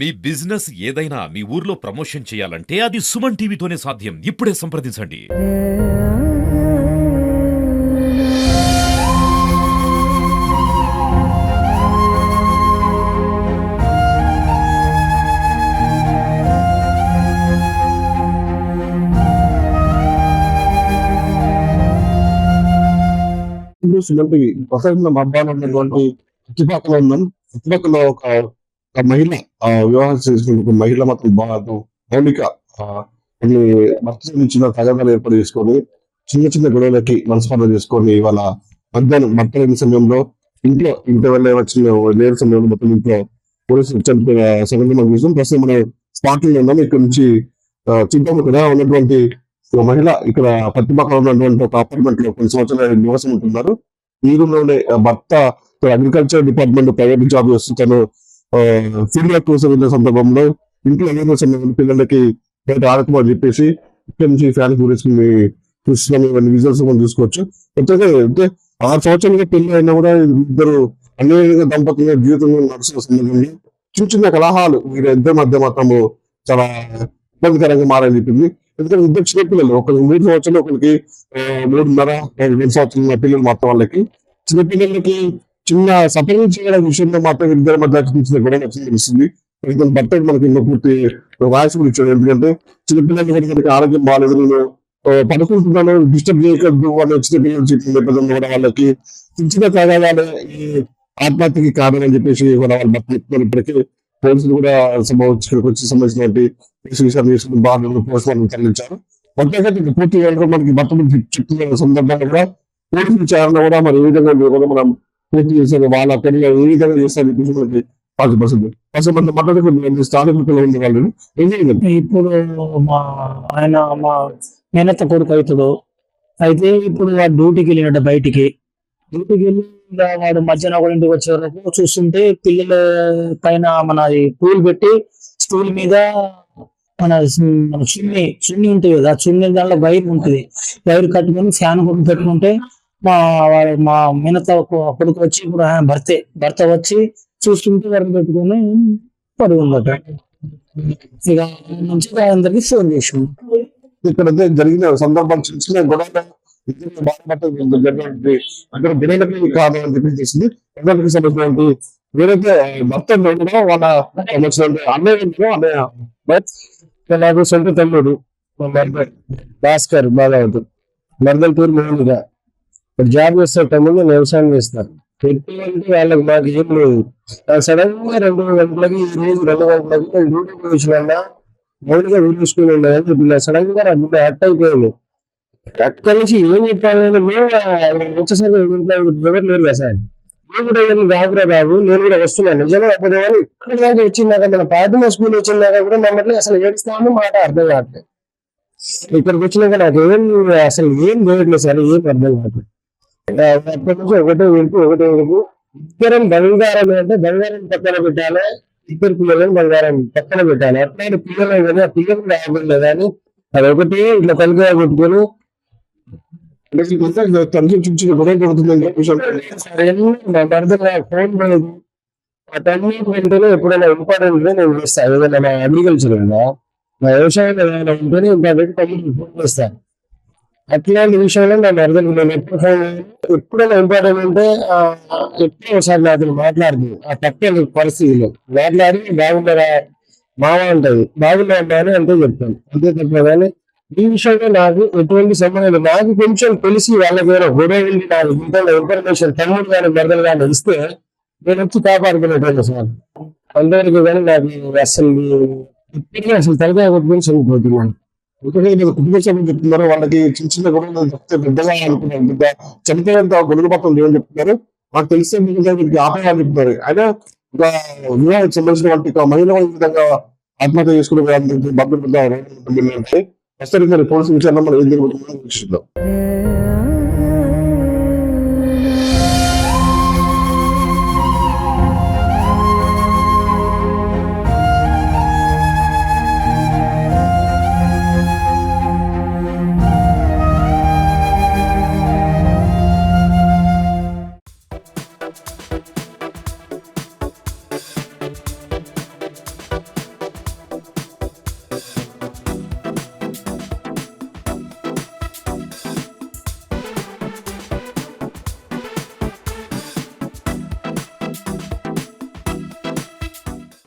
మీ business ఏదైనా మీ ఊర్లో promotion చేయాలంటే అది సుమన్ టీవీతోనే సాధ్యం. ఇప్పుడే సంప్రదించండి. ఇప్పుడు సుమంటి ప్రసంగంలో మబ్బాలో ఉన్నటువంటి చుట్టుపక్కల ఉన్నాం చుట్టుపక్కల ఒక ఒక మహిళ ఆ, వివాహం చేసుకున్న ఒక మహిళ మాత్రం బాగా మౌలిక భర్త ఇచ్చిన తగాదాలు ఏర్పాటు చేసుకొని చిన్న చిన్న గొడవలకి మనస్పర్ధ చేసుకొని ఇవాళ మధ్యాహ్నం భర్త లేని సమయంలో ఇంట్లో ఇంట్లో వెళ్ళే వచ్చిన లేని సమయంలో మొత్తం ఇంట్లో పోలీసులు చనిపోయిన సంఘటన మనం చూసాం. ప్రస్తుతం మనం స్పాట్లో ఉన్నాం. ఇక్కడ నుంచి చింతమ్మ కూడా ఉన్నటువంటి ఒక మహిళ ఇక్కడ పత్తిపాకలో ఉన్నటువంటి ఒక అపార్ట్మెంట్లో కొన్ని సంవత్సరాలు నివాసం ఉంటున్నారు. ఈ రూమ్లోనే భర్త అగ్రికల్చర్ డిపార్ట్మెంట్ ప్రైవేట్ జాబ్ చేస్తూ తను ఫీల్డ్ కోసం వెళ్ళే సందర్భంలో ఇంట్లో అవేర్నెస్ పిల్లలకి బయట ఆడకమని చెప్పేసి ఇక్కడ నుంచి ఫ్యాన్ గురించి చూస్తున్నాం. ఇవన్నీ విజువల్స్ మనం చూసుకోవచ్చు. అంటే ఆరు సంవత్సరాలుగా పెళ్ళి అయినా కూడా ఇద్దరు అన్యోన్యంగా దంపతులు జీవితంలో నడుస్తున్న సందర్భంలో చిన్న చిన్న కలహాలు వీరి ఇద్దరి మధ్య మాత్రము చాలా ఇబ్బందికరంగా మారని చెప్పింది. ఎందుకంటే ఇద్దరు చిన్న పిల్లలు ఒకరికి మూడు సంవత్సరాలు ఒకరికి మూడున్నర రెండు సంవత్సరాలు ఉన్న పిల్లలు మాత్రం వాళ్ళకి. చిన్న పిల్లలకి చిన్న సపరేట్ చేయడం విషయంలో మాత్రం ఇద్దరు మధ్య చూసిన చిన్న గొడవ వచ్చింది తెలుస్తుంది. ఇతను భర్త మనకి ఇంకా పూర్తి వాయిస్ కూడా ఇచ్చాడు. ఎందుకంటే చిన్నపిల్లలు కూడా మనకి ఆరోగ్యం బాగాలేదు నేను పడుకుంటున్నాను డిస్టర్బ్ చేయకూడదు వాళ్ళు చిన్న పిల్లలు చెప్పిన నేపథ్యంలో కూడా వాళ్ళకి చిన్న చిన్న ఈ ఆత్మహత్యకి కారణం అని చెప్పేసి కూడా వాళ్ళ భర్త చెప్తున్నారు. ఇప్పటికీ పోలీసులు కూడా సంబంధించి ఇక్కడికి వచ్చి సంబంధించినటువంటి కేసు తీసుకుని బాగా పోస్ట్ మార్టం తరలించారు. మొత్తం ఇది పూర్తి వివరంగా మనకి భర్త చెప్తున్న సందర్భంగా కూడా పోలీసులు చేయాలన్నా కూడా మరి ఏ విధంగా మనం పూర్తి చేశారు వాళ్ళ పెళ్ళి ఏ విధంగా చేస్తారు చెప్పేసి మనకి పాజిటివ్ పర్సెంట్ మాట్లాడుకుంటున్నారు స్థానికులు ఉంది వాళ్ళు. ఏం ఇప్పుడు మా ఆయన మా మేనత్త కొడుకు అవుతాడు. అయితే ఇప్పుడు వాడు డ్యూటీకి వెళ్ళినట్టు బయటికి. డ్యూటీకి వెళ్ళి వాడు మధ్యాహ్నం ఒక ఇంటికి వచ్చే వరకు చూస్తుంటే పిల్లల పైన మన టూల్ పెట్టి స్టూల్ మీద మన చున్నీ చున్ని చున్ని ఉంటుంది కదా ఆ చున్ని దాంట్లో వైర్ ఉంటుంది. వైర్ కట్టుకొని ఫ్యాన్ కొట్టు పెట్టుకుంటే మా వాడు మా మినత కొడుకు వచ్చి ఇప్పుడు ఆయన భర్తే భర్త వచ్చి చూస్తుంటే వరకు పెట్టుకుని పడి ఉందట ఇక నుంచి అందరికి ఫోన్ చేసాం ఇక్కడ అయితే జరిగిన సందర్భాలు చూసిన గొడవ ఇద్దరు అక్కడ బిడ్డలకి అని చెప్పి చేసింది పిల్లలకి సంబంధించినటువంటి వేరైతే భర్త ఉండడం వాళ్ళ సంబంధించినటువంటి అన్నయ్య ఉండడం అన్నయ్య బట్ నాకు సొంత తమ్ముడు భాస్కర్ బాగా అవుతుంది మర్దల్ పేరు ఇప్పుడు జాబ్ చేస్తే తమ్ముడు వ్యవసాయం చేస్తారు ఎటువంటి వాళ్ళకి మాకు ఏం లేదు. సడన్గా రెండు గంటలకి ఈ రోజు రెండు గంటలకి డ్యూటీకి వచ్చిన మౌలిగా వీడియోసుకుని ఉండదని చెప్పి సడన్గా నాకు అట్ అయిపోయింది. అక్కడి నుంచి ఏం చెప్పాలని మేము వచ్చేసరికి వివరణ లేరు నేను కూడా ఏం రాకురా బాబు నేను కూడా వస్తున్నాను నిజంగా అప్పుడు కానీ ఇక్కడ దాకా వచ్చిందాక మన పాఠమ స్కూల్ వచ్చిందాక కూడా మమ్మల్ని అసలు ఏడుస్తామని మాట అర్థం కావట్లేదు. ఇక్కడికి వచ్చినాక నాకు ఏం అసలు ఏం చేయట్లేదు సార్ ఏం అర్థం కావట్లేదు. ఆ, అప్పటి నుంచి ఒకటే వెళ్తూ ఒకటే వెళ్తూ ఇద్దరం బంగారం అంటే బంగారం పక్కన పెట్టాలి ఇద్దరు పిల్లలను బంగారం పక్కన పెట్టాలి అట్లాంటి పిల్లలు కానీ ఆ పిల్లలు రాకూడదు కానీ అది ఒకటి ఇట్లా తలకాయ కొట్టుకొని తండ్రి చూసి గొడవ జరుగుతుందని చెప్పేసి సరే నా భర్త నాకు ఫోన్ లేదు అటన్నిటి వెంటనే ఎప్పుడైనా ఇంపార్టెంట్ ఉంటే నేను చేస్తాను ఏదైనా నా అగ్రికల్చర్ ఉందా నా వ్యవసాయం ఏదైనా ఉంటేనే ఇంపార్టెంట్ తమ్ముడు ఫోన్ చేస్తాను అట్లాంటి విషయంలో నా మరదలు నేను ఎప్పుడు ఎప్పుడైనా ఇంపార్టెంట్ అంటే ఎప్పుడో ఒకసారి నాతో మాట్లాడదు. ఆ పక్కన పరిస్థితిలో మాట్లాడి బాగున్నారా? బాగా ఉంటుంది. బాగున్నా అని అంతే చెప్తాను. అంతే తప్ప కానీ ఈ విషయంలో నాకు ఎటువంటి సంబంధం లేదు. నాకు కొంచెం తెలిసి వాళ్ళకి ఏమైనా గొడవ వెళ్ళి నాకు ఇంత ఇన్ఫర్మేషన్ తమ్ముడు కానీ మరదలు కానీ ఇస్తే నేను వచ్చి కాపాడుకునేటువంటి సార్. అందరికీ కానీ నాకు అసలు ఇప్పటికీ అసలు తలకాయ కొట్టుకొని చనిపోతున్నాను. ఎందుకంటే మీరు కుటుంబ సభ్యులు చెప్తున్నారు. వాళ్ళకి చిన్న చిన్న గొడవలు చెప్తే పెద్దగా అనుకున్నారు పెద్ద చనిపోయేంత గొడుగు పక్కన లేవని చెప్తున్నారు. మాకు తెలిస్తే మీకు వీరికి ఆపేయాలని చెప్తున్నారు. అయినా ఒక వివాహానికి సంబంధించిన వాటి మహిళ విధంగా ఆత్మహత్య చేసుకునే భద్రత ప్రస్తుతం పోలీసు విచారణ మనం ఏం జరుగుతుందో వీక్షిద్దాం